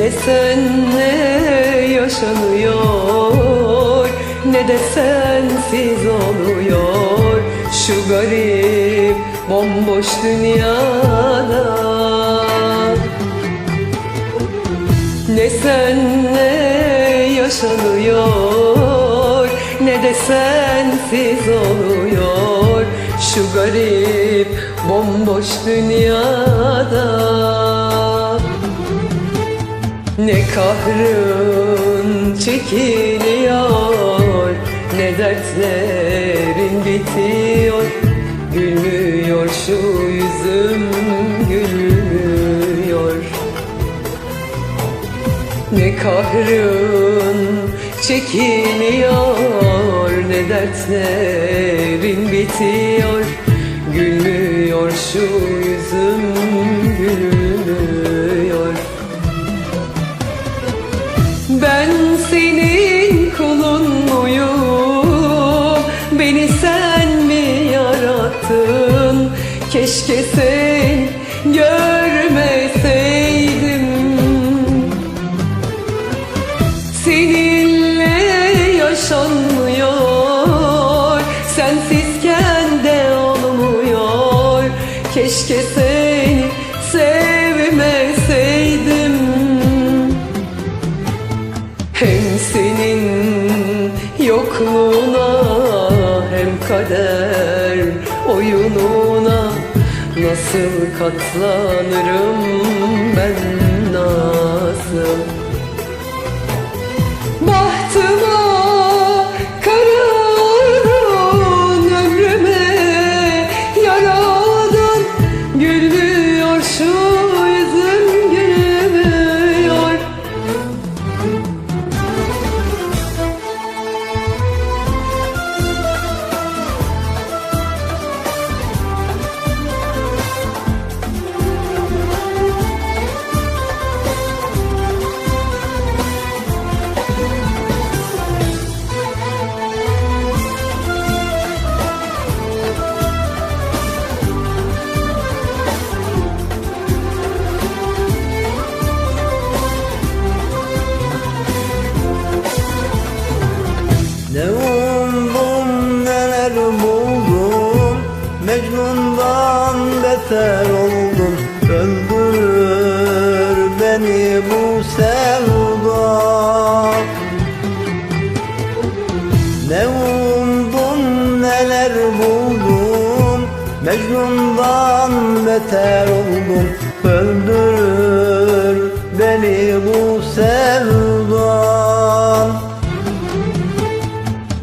Ne senle yaşanıyor Ne de sensiz oluyor. Şu garip bomboş dünyada. Ne senle yaşanıyor Ne de sensiz oluyor. Şu garip bomboş dünyada ne kahrın çekiliyor Ne dertlerin bitiyor. Gülmüyor şu yüzüm gülmüyor. Ne kahrın çekiliyor Ne dertlerin bitiyor. Gülmüyor şu yüzüm gülmüyor Keşke sen görmeseydim. Seninle yaşanmıyor Nasıl katlanırım ben nasıl beter oldum. Öldürür beni bu sevda. Ne umdum neler buldum. Mecnun'dan beter oldum. Öldürür beni bu sevdan.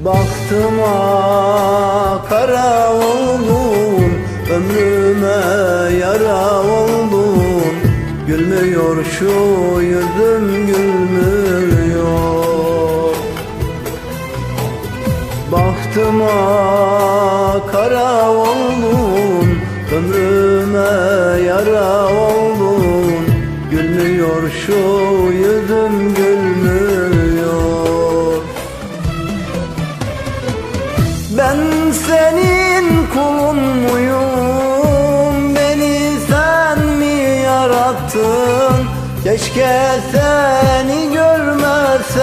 Baktıma kara oldum Ömrüme yara oldum Gülmüyor şu yüzüm gülmüyor. Baktıma kara oldum Ömrüme yara oldum Gülmüyor şu Keşke seni görmeseydim.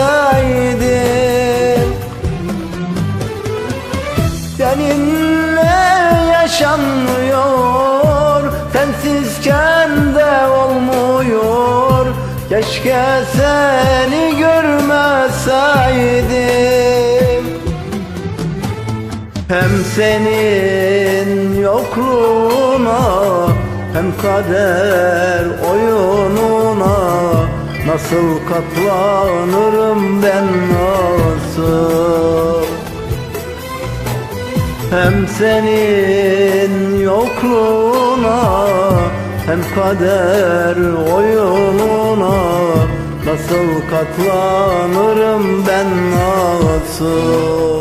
Seninle yaşanmıyor Sensizken de olmuyor. Keşke seni görmeseydim. Hem senin yokluğuna Hem kader oyununa Nasıl katlanırım ben nasıl? Hem senin yokluğuna Hem kader oyununa Nasıl katlanırım ben nasıl